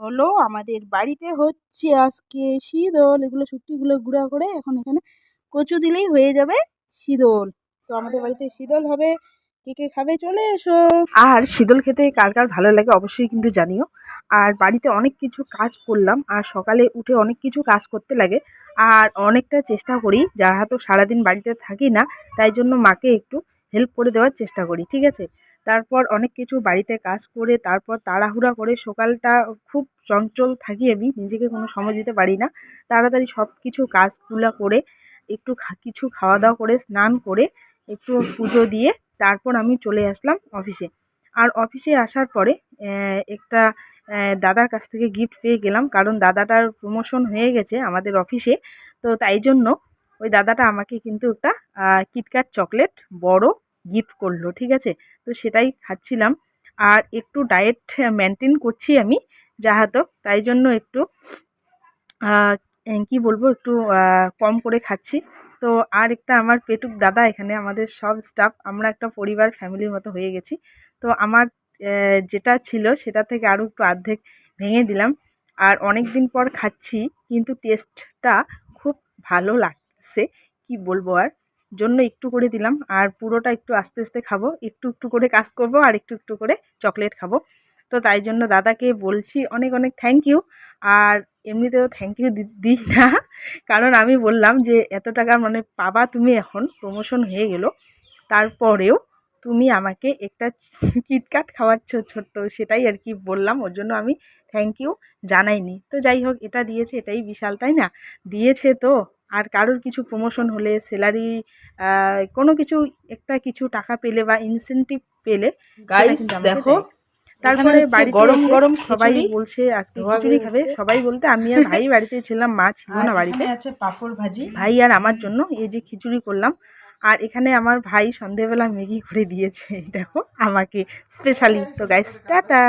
হলো আমাদের বাড়িতে হচ্ছে আজকে শীতল। এগুলো শুটকিগুলো গুঁড়া করে এখন এখানে কচু দিলেই হয়ে যাবে শীতল। তো আমাদের বাড়িতে শীতল হবে। কে কে খাবে চলে এসো। আর শীতল খেতে কার কার ভালো লাগে অবশ্যই কিন্তু জানিও। আর বাড়িতে অনেক কিছু কাজ করলাম আর সকালে উঠে অনেক কিছু কাজ করতে লাগে। আর অনেকটা চেষ্টা করি। যারা তো সারাদিন বাড়িতে থাকি না, তাই জন্য মাকে একটু হেল্প করে দেওয়ার চেষ্টা করি। ঠিক আছে? তারপর অনেক কিছু বাড়িতে কাজ করে তারপর তাড়াহুড়া করে সকালটা খুব চঞ্চল থাকি আমি, নিজেকে কোনো সময় দিতে পারি না। তাড়াতাড়ি সব কিছু কাজগুলো করে একটু কিছু খাওয়া দাওয়া করে, স্নান করে একটু পুজো দিয়ে তারপর আমি চলে আসলাম অফিসে। আর অফিসে আসার পরে একটা দাদার কাছ থেকে গিফট পেয়ে গেলাম। কারণ দাদাটার প্রমোশন হয়ে গেছে আমাদের অফিসে। তো তাই জন্য ওই দাদাটা আমাকে কিন্তু একটা কিটক্যাট চকলেট বড় গিফট করল, ঠিক আছে? তো সেটাই খাচ্ছিলাম। আর একটু ডায়েট মেনটেন করছি আমি যাহাতো, তাই জন্য একটু কি বলব, একটু কম করে খাচ্ছি। তো আর একটা আমার পেটুক দাদা, এখানে আমাদের সব স্টাফ আমরা একটা পরিবার ফ্যামিলির মতো হয়ে গেছি। তো আমার যেটা ছিল, সেটা থেকে আরও একটু অর্ধেক ভেঙে দিলাম। আর অনেক দিন পর খাচ্ছি, কিন্তু টেস্টটা খুব ভালো লাগছে, কি বলব আর? জন্য একটু করে দিলাম। আর পুরোটা একটু আস্তে আস্তে খাব। একটু একটু করে কাজ করব আর একটু একটু করে চকলেট খাব। তো তাই জন্য দাদাকে বলছি অনেক অনেক থ্যাংক ইউ আর এমনিতেও থ্যাংক ইউ দিই না। কারণ আমি বললাম যে, এত টাকা মানে পাবা তুমি এখন। প্রমোশন হয়ে গেল। তারপরেও তুমি আমাকে একটা কিটকাট খাওয়াচ্ছ ছোট্ট। সেটাই আর কি বললাম। ওর জন্য আমি থ্যাংক ইউ জানাইনি। তো যাই হোক, এটা দিয়েছে, এটাই বিশাল, তাই না? দিয়েছে তো। আর কারোর কিছু প্রমোশন হলে স্যালারি কোনো কিছু একটা কিছু টাকা পেলে বা ইনসেন্টিভ পেলে গাইস দেখো তারপরে বাড়িতে গরম গরম সবাই বলছে আজকে খিচুড়ি খাবে। সবাই বলতে আমি আর ভাই বাড়িতে ছিলাম মা ছিল না বাড়িতে। আছে পাঁপড় ভাজি। ভাই আর আমার জন্য এই যে খিচুড়ি করলাম। আর এখানে আমার ভাই সন্ধেবেলা ম্যাগি করে দিয়েছে দেখো আমাকে স্পেশালি তো গাইস টাটা।